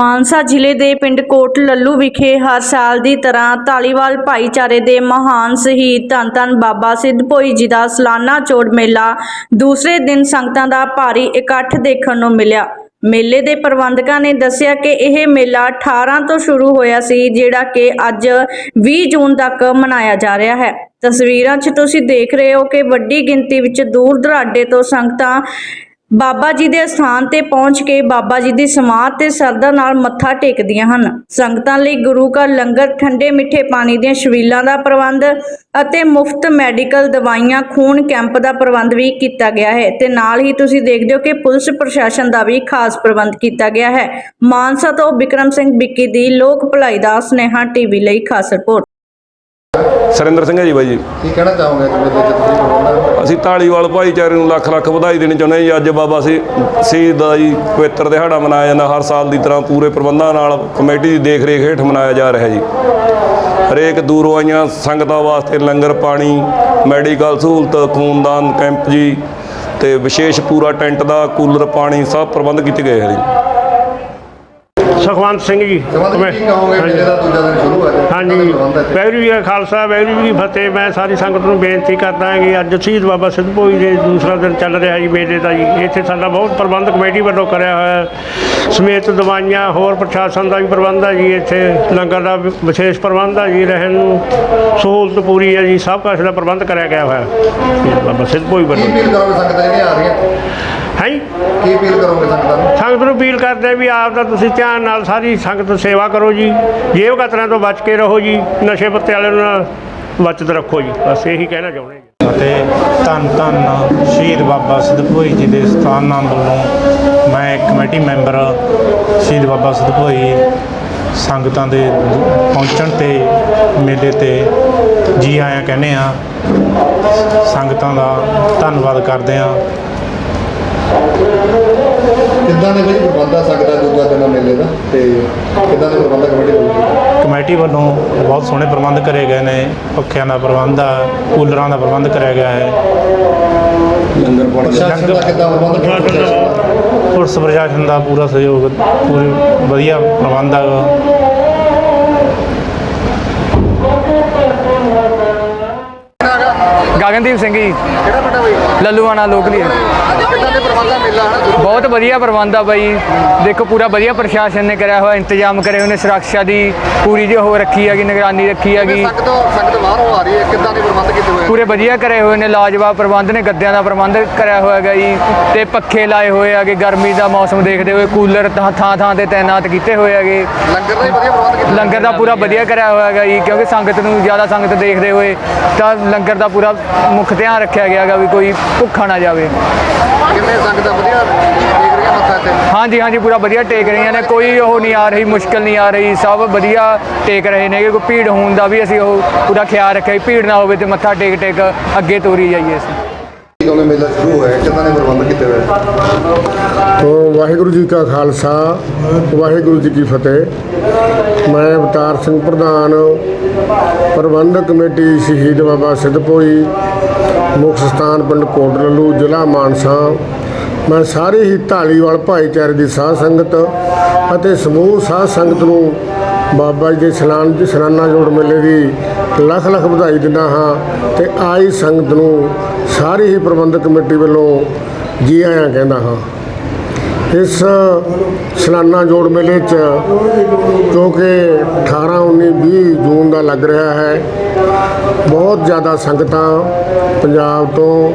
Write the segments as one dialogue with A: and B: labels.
A: ਮਾਨਸਾ ਜ਼ਿਲ੍ਹੇ ਦੇ ਪਿੰਡ ਕੋਟ ਲੱਲੂ ਵਿਖੇ ਹਰ ਸਾਲ ਦੀ ਤਰ੍ਹਾਂ ਧਾਲੀਵਾਲ ਭਾਈਚਾਰੇ ਦੇ ਮਹਾਨ ਸ਼ਹੀਦ ਧੰਨ ਧੰਨ ਬਾਬਾ ਸਿੱਧ ਭੋਈ ਜੀ ਦਾ ਸਾਲਾਨਾ ਚੋੜ ਮੇਲਾ ਦੂਸਰੇ ਦਿਨ ਸੰਗਤਾਂ ਦਾ ਭਾਰੀ ਇਕੱਠ ਦੇਖਣ ਨੂੰ ਮਿਲਿਆ। ਮੇਲੇ ਦੇ ਪ੍ਰਬੰਧਕਾਂ ਨੇ ਦੱਸਿਆ ਕਿ ਇਹ ਮੇਲਾ 18 ਤੋਂ ਸ਼ੁਰੂ ਹੋਇਆ ਸੀ, ਜਿਹੜਾ ਕਿ ਅੱਜ 20 ਜੂਨ ਤੱਕ ਮਨਾਇਆ ਜਾ ਰਿਹਾ ਹੈ। ਤਸਵੀਰਾਂ 'ਚ ਤੁਸੀਂ ਦੇਖ ਰਹੇ ਹੋ ਕਿ ਵੱਡੀ ਗਿਣਤੀ ਵਿੱਚ ਦੂਰ ਦਰਾਡੇ ਤੋਂ ਸੰਗਤਾਂ ਬਾਬਾ ਜੀ ਦੇ ਸਥਾਨ ਤੇ ਪਹੁੰਚ ਕੇ ਬਾਬਾ ਜੀ ਦੀ ਸਮਾਧ ਤੇ ਸਰਦਾ ਨਾਲ ਮੱਥਾ ਟੇਕਦੀਆਂ ਹਨ। ਸੰਗਤਾਂ ਲਈ ਗੁਰੂ ਘਰ ਲੰਗਰ, ਠੰਡੇ ਮਿੱਠੇ ਪਾਣੀ ਦੀਆਂ ਛਬੀਲਾਂ ਦਾ ਪ੍ਰਬੰਧ ਅਤੇ ਮੁਫਤ ਮੈਡੀਕਲ ਦਵਾਈਆਂ, ਖੂਨ ਕੈਂਪ ਦਾ ਪ੍ਰਬੰਧ ਵੀ ਕੀਤਾ ਗਿਆ ਹੈ ਤੇ ਨਾਲ ਹੀ ਤੁਸੀਂ ਦੇਖਦੇ ਹੋ ਕਿ ਪੁਲਿਸ ਪ੍ਰਸ਼ਾਸਨ ਦਾ ਵੀ ਖਾਸ ਪ੍ਰਬੰਧ ਕੀਤਾ ਗਿਆ ਹੈ। ਮਾਨਸਾ ਤੋਂ ਬਿਕਰਮ ਸਿੰਘ ਵਿੱਕੀ ਦੀ ਲੋਕ ਭਲਾਈ ਦਾ ਸਨੇਹਾ ਟੀਵੀ ਲਈ ਖਾਸ ਰਿਪੋਰਟ।
B: ਸਰਿੰਦਰ ਸਿੰਘ ਹੈ ਜੀ ਬਾਈ ਜੀ।
C: ਕੀ ਕਹਿਣਾ ਚਾਹੋਗੇ ਮੇਲੇ 'ਚ ਤੁਸੀਂ? ਪ੍ਰਬੰਧਕ
B: ਅਸੀਂ ਢਾਲੀਵਾਲ ਭਾਈਚਾਰੇ ਨੂੰ ਲੱਖ ਲੱਖ ਵਧਾਈ ਦੇਣੀ ਚਾਹੁੰਦੇ ਹਾਂ ਜੀ। ਅੱਜ ਬਾਬਾ ਸੀ ਸ਼ਹੀਦ ਦਾ ਜੀ ਪਵਿੱਤਰ ਦਿਹਾੜਾ ਮਨਾਇਆ ਜਾਂਦਾ। ਹਰ ਸਾਲ ਦੀ ਤਰ੍ਹਾਂ ਪੂਰੇ ਪ੍ਰਬੰਧਾਂ ਨਾਲ ਕਮੇਟੀ ਦੀ ਦੇਖ ਰੇਖ ਹੇਠ ਮਨਾਇਆ ਜਾ ਰਿਹਾ ਜੀ। ਹਰੇਕ ਦੂਰੋਂ ਆਈਆਂ ਸੰਗਤਾਂ ਵਾਸਤੇ ਲੰਗਰ ਪਾਣੀ ਮੈਡੀਕਲ ਸਹੂਲਤ ਖੂਨਦਾਨ ਕੈਂਪ ਜੀ ਤੇ ਵਿਸ਼ੇਸ਼ ਪੂਰਾ ਟੈਂਟ ਦਾ ਕੂਲਰ ਪਾਣੀ ਸਭ ਪ੍ਰਬੰਧ ਕੀਤੇ ਗਏ ਹੈ ਜੀ।
D: ਸੁਖਵੰਤ ਸਿੰਘ ਜੀ। ਮੈਂ-
C: ਕੀ ਕਹੋਗੇ ਮੇਲੇ ਦਾ ਦੂਜਾ ਦਿਨ ਸ਼ੁਰੂ ਹੋ। ਗਿਆ
D: ਹਾਂਜੀ ਜੀ ਕਾ ਖਾਲਸਾ ਜੀ ਕੀ ਫਤਿਹ। ਮੈਂ ਸਾਰੀ ਸੰਗਤ ਨੂੰ ਬੇਨਤੀ ਕਰਦਾ ਹਾਂ ਕਿ ਅੱਜ ਸ਼ਹੀਦ ਬਾਬਾ ਸਿੱਧ ਭੋਈ ਦੇ ਦੂਸਰਾ ਦਿਨ ਚੱਲ ਰਿਹਾ ਜੀ ਮੇਲੇ ਦਾ ਜੀ। ਇੱਥੇ ਸਾਡਾ ਬਹੁਤ ਪ੍ਰਬੰਧ ਕਮੇਟੀ ਵੱਲੋਂ ਕਰਿਆ ਹੋਇਆ ਸਮੇਤ ਦਵਾਈਆਂ ਹੋਰ ਪ੍ਰਸ਼ਾਸਨ ਦਾ ਵੀ ਪ੍ਰਬੰਧ ਹੈ ਜੀ। ਇੱਥੇ ਲੰਗਰ ਦਾ ਵੀ ਵਿਸ਼ੇਸ਼ ਪ੍ਰਬੰਧ ਹੈ ਜੀ। ਰਹਿਣ ਨੂੰ ਸਹੂਲਤ ਪੂਰੀ ਹੈ ਜੀ। ਸਭ ਕੁਛ ਦਾ ਪ੍ਰਬੰਧ ਕਰਿਆ ਗਿਆ ਹੋਇਆ ਬਾਬਾ ਸਿੱਧ ਭੋਈ
C: ਕੀ
D: ਵੱਲੋਂ
C: ਅਪੀਲ ਕਰੋਗੇ ਸੰਗਤਾਂ ਜਿਹੜੀਆਂ ਆ ਰਹੀਆਂ
D: ਹੈ ਜੀ
C: ਕੀ ਅਪੀਲ ਕਰੋਗੇ ਸੰਗਤਾਂ ਨੂੰ
D: ਸੰਗਤ ਨੂੰ ਅਪੀਲ ਕਰਦੇ ਵੀ ਆਪ ਦਾ ਤੁਸੀਂ ਧਿਆਨ ਨਾਲ ਸਾਰੀ ਸੰਗਤ ਸੇਵਾ ਕਰੋ ਜੀ। ਜੇਬ ਕਤਰਿਆਂ ਤੋਂ ਬਚ ਕੇ ਰਹੋ ਜੀ। ਨਸ਼ੇ ਪੱਤੇ ਵਾਲਿਆਂ ਨਾਲ ਬਚਤ ਰੱਖੋ ਜੀ। ਬਸ ਇਹੀ ਕਹਿਣਾ ਚਾਹੁੰਦੇ
E: ਅਤੇ ਧੰਨ ਧੰਨ ਸ਼ਹੀਦ ਬਾਬਾ ਸਿੱਧ ਜੀ ਦੇ ਸਥਾਨ ਨਾਮ ਵੱਲੋਂ ਮੈਂ ਕਮੇਟੀ ਮੈਂਬਰ ਸ਼ਹੀਦ ਬਾਬਾ ਸਿੱਧ ਸੰਗਤਾਂ ਦੇ ਪਹੁੰਚਣ ਤੇ ਮੇਲੇ ਤੇ ਜੀ ਆਇਆਂ ਕਹਿੰਦੇ ਆ ਸੰਗਤਾਂ ਦਾ ਧੰਨਵਾਦ ਕਰਦੇ ਆ
C: ਕਿੱਦਾਂ ਦੇ ਵਿੱਚ ਪ੍ਰਬੰਧ ਆ ਸਕਦਾ ਦੂਜਾ ਦਿਨ ਮੇਲੇ ਦਾ? ਤੇ ਕਿੱਦਾਂ ਦੇ ਪ੍ਰਬੰਧਕ ਕਮੇਟੀ ਵੱਲੋਂ
E: ਕਮੇਟੀ ਵੱਲੋਂ ਬਹੁਤ ਸੋਹਣੇ ਪ੍ਰਬੰਧ ਕਰੇ ਗਏ ਨੇ। ਪੱਖਿਆਂ ਦਾ ਪ੍ਰਬੰਧ ਆ ਕੂਲਰਾਂ ਦਾ ਪ੍ਰਬੰਧ ਕਰਿਆ ਗਿਆ ਹੈ।
B: ਲੰਗਰ ਪਾਣੀ
C: ਪ੍ਰਸ਼ਾਸਨ ਦਾ ਕਿੱਦਾਂ ਪ੍ਰਬੰਧ?
E: ਪੁਲਿਸ ਪ੍ਰਸ਼ਾਸਨ ਦਾ ਪੂਰਾ ਸਹਿਯੋਗ ਪੂਰੀ ਵਧੀਆ ਪ੍ਰਬੰਧ ਆ।
F: ਗਗਨਦੀਪ ਸਿੰਘ ਜੀ।
C: ਕਿਹੜਾ ਬਟਾ ਬਈ?
F: ਲੱਲੂਆਣਾ ਲੋਕਲੀ
C: ਕਿੱਦਾਂ ਦੇ ਪ੍ਰਬੰਧ ਆ ਮੇਲਾ ਹਨਾ? ਸ਼ੁਰੂ
F: ਬਹੁਤ ਵਧੀਆ ਪ੍ਰਬੰਧ ਆ ਬਾਈ। ਦੇਖੋ ਪੂਰਾ ਵਧੀਆ ਪ੍ਰਸ਼ਾਸਨ ਨੇ ਕਰਿਆ ਹੋਇਆ ਇੰਤਜ਼ਾਮ ਕਰੇ ਹੋਏ ਨੇ ਸੁਰੱਖਿਆ ਦੀ ਪੂਰੀ ਜੋ ਹੋ ਰੱਖੀ ਹੈਗੀ ਨਿਗਰਾਨੀ ਰੱਖੀ ਹੈਗੀ।
C: ਸੰਗਤ ਸੰਗਤ ਬਾਹਰੋਂ ਆ ਰਹੀ ਹੈ? ਕਿੱਦਾਂ ਦੇ ਪ੍ਰਬੰਧ ਕੀਤੇ ਹੋਏ ਆ?
F: ਪੂਰੇ ਵਧੀਆ ਕਰੇ ਹੋਏ ਨੇ ਲਾਜਵਾਬ ਪ੍ਰਬੰਧ ਨੇ ਗੱਦਿਆਂ ਦਾ ਪ੍ਰਬੰਧ ਕਰਿਆ ਹੋਇਆ ਹੈਗਾ ਜੀ। ਤੇ ਪੱਖੇ ਲਾਏ ਹੋਏ ਹੈਗੇ ਗਰਮੀ ਦਾ ਮੌਸਮ ਦੇਖਦੇ ਹੋਏ ਕੂਲਰ ਥਾਂ ਥਾਂ ਥਾਂ ਤੇ ਤਾਇਨਾਤ ਕੀਤੇ ਹੋਏ ਹੈਗੇ।
C: ਲੰਗਰ ਦਾ ਹੀ ਵਧੀਆ ਪ੍ਰਬੰਧ ਕੀਤਾ
F: ਲੰਗਰ ਦਾ ਪੂਰਾ ਵਧੀਆ ਕਰਿਆ ਹੋਇਆ ਹੈਗਾ ਜੀ ਕਿਉਂਕਿ ਸੰਗਤ ਨੂੰ ਜ਼ਿਆਦਾ ਸੰਗਤ ਦੇਖਦੇ ਹੋਏ ਤਾਂ ਲੰਗਰ ਦਾ ਪੂਰਾ ਮੁੱਖ ਧਿਆਨ ਰੱਖਿਆ ਗਿਆ ਹੈਗਾ ਵੀ ਕੋਈ ਭੁੱਖਾ ਨਾ ਜਾਵੇ।
C: ਕਿੰਨੇ ਸੰਗਤਾਂ ਵਧੀਆ ਦੇਖ ਰਹੀਆਂ ਮੱਥਾ ਤੇ?
F: ਹਾਂਜੀ ਹਾਂਜੀ ਪੂਰਾ ਵਧੀਆ ਟੇਕ ਰਹੀਆਂ ਨੇ। ਕੋਈ ਉਹ ਨਹੀਂ ਆ ਰਹੀ ਮੁਸ਼ਕਲ ਨਹੀਂ ਆ ਰਹੀ ਸਭ ਵਧੀਆ ਟੇਕ ਰਹੇ ਨੇ ਕੋਈ ਭੀੜ ਹੋਣ ਦਾ ਵੀ ਅਸੀਂ ਉਹ ਪੂਰਾ ਖਿਆਲ ਰੱਖਿਆ ਭੀੜ ਨਾ ਹੋਵੇ ਤੇ ਮੱਥਾ ਟੇਕ ਟੇਕ ਅੱਗੇ ਤੋਰੀ ਜਾਈਏ ਅਸੀਂ।
C: ਕਿਉਂਕਿ ਮੇਲਾ ਸ਼ੁਰੂ ਹੋਇਆ ਕਿੱਦਾਂ ਦੇ ਪ੍ਰਬੰਧ ਕੀਤੇ ਹੋਏ?
G: ਤੋਂ ਵਾਹਿਗੁਰੂ ਜੀ ਕਾ ਖਾਲਸਾ ਵਾਹਿਗੁਰੂ ਜੀ ਕੀ ਫਤਿਹ। ਮੈਂ ਅਵਤਾਰ ਸਿੰਘ ਪ੍ਰਧਾਨ, ਪ੍ਰਬੰਧਕ ਕਮੇਟੀ ਸ਼ਹੀਦ ਬਾਬਾ ਸਿੱਧ ਭੋਈ ਮੁੱਖ ਸਥਾਨ ਪਿੰਡ ਕੋਟ ਜ਼ਿਲ੍ਹਾ ਮਾਨਸਾ। ਮੈਂ ਸਾਰੇ ਹੀ ਢਾਲੀਵਾਲ ਭਾਈਚਾਰੇ ਦੀ ਸਾਧ ਸੰਗਤ ਅਤੇ ਸਮੂਹ ਸਾਧ ਸੰਗਤ ਨੂੰ ਬਾਬਾ ਜੀ ਦੇ ਸਲਾਨ ਸਲਾਨਾ ਜੋੜ ਮੇਲੇ ਦੀ ਲੱਖ ਲੱਖ ਵਧਾਈ ਦਿੰਦਾ ਹਾਂ ਤੇ ਆਈ ਸੰਗਤ ਨੂੰ ਸਾਰੀ ਹੀ ਪ੍ਰਬੰਧਕ ਕਮੇਟੀ ਵੱਲੋਂ ਜੀ ਆਇਆਂ ਕਹਿੰਦਾ ਹਾਂ। ਇਸ ਸਾਲਾਨਾ ਜੋੜ ਮੇਲੇ 'ਚ ਕਿਉਂਕਿ ਕਿ 18 19 20 ਜੂਨ ਦਾ ਲੱਗ ਰਿਹਾ ਹੈ, ਬਹੁਤ ਜ਼ਿਆਦਾ ਸੰਗਤਾਂ ਪੰਜਾਬ ਤੋਂ,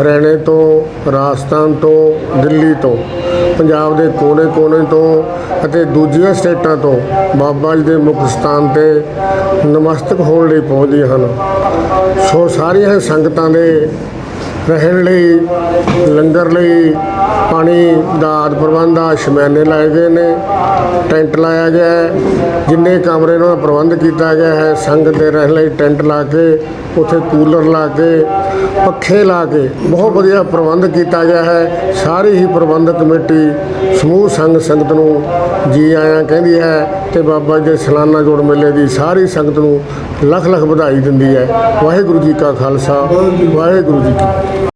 G: ਹਰਿਆਣੇ ਤੋਂ, ਰਾਜਸਥਾਨ ਤੋਂ, ਦਿੱਲੀ ਤੋਂ, ਪੰਜਾਬ ਦੇ ਕੋਨੇ-ਕੋਨੇ ਤੋਂ ਅਤੇ ਦੂਜੀਆਂ ਸਟੇਟਾਂ ਤੋਂ ਬਾਬਾ ਜੀ ਦੇ ਮੁੱਖ ਸਥਾਨ ਤੇ ਨਮਸਤਕ ਹੋਣ ਲਈ ਪਹੁੰਚਦੀਆਂ ਹਨ। ਸੋ ਸਾਰੀਆਂ ਸੰਗਤਾਂ ਦੇ ਰਹਿਣ ਲਈ, ਲੰਗਰ ਲਈ ਪਾਣੀ ਦਾ ਆਦਿ ਪ੍ਰਬੰਧ ਆ, ਸ਼ਮੈਨੇ ਲਾਏ ਗਏ ਨੇ, ਟੈਂਟ ਲਾਇਆ ਗਿਆ ਹੈ, ਜਿੰਨੇ ਕਮਰੇ ਨੂੰ ਪ੍ਰਬੰਧ ਕੀਤਾ ਗਿਆ ਹੈ ਸੰਗਤ ਦੇ ਰਹਿਣ ਲਈ ਟੈਂਟ ਲਾ ਕੇ, ਉੱਥੇ ਕੂਲਰ ਲਾ ਕੇ, ਪੱਖੇ ਲਾ ਕੇ, ਬਹੁਤ ਵਧੀਆ ਪ੍ਰਬੰਧ ਕੀਤਾ ਗਿਆ ਹੈ, ਸਾਰੀ ਹੀ ਪ੍ਰਬੰਧਕ ਕਮੇਟੀ ਸਮੂਹ ਸੰਗ ਸੰਗਤ ਨੂੰ ਜੀ ਆਇਆਂ ਕਹਿੰਦੀ ਹੈ ਤੇ ਬਾਬਾ ਜੀ ਦੇ ਸਾਲਾਨਾ ਜੋੜ ਮੇਲੇ ਦੀ ਸਾਰੀ ਸੰਗਤ ਨੂੰ ਲੱਖ ਲੱਖ ਵਧਾਈ ਦਿੰਦੀ ਹੈ। ਵਾਹਿਗੁਰੂ ਜੀ ਕਾ ਖਾਲਸਾ, ਵਾਹਿਗੁਰੂ ਜੀ ਕੀ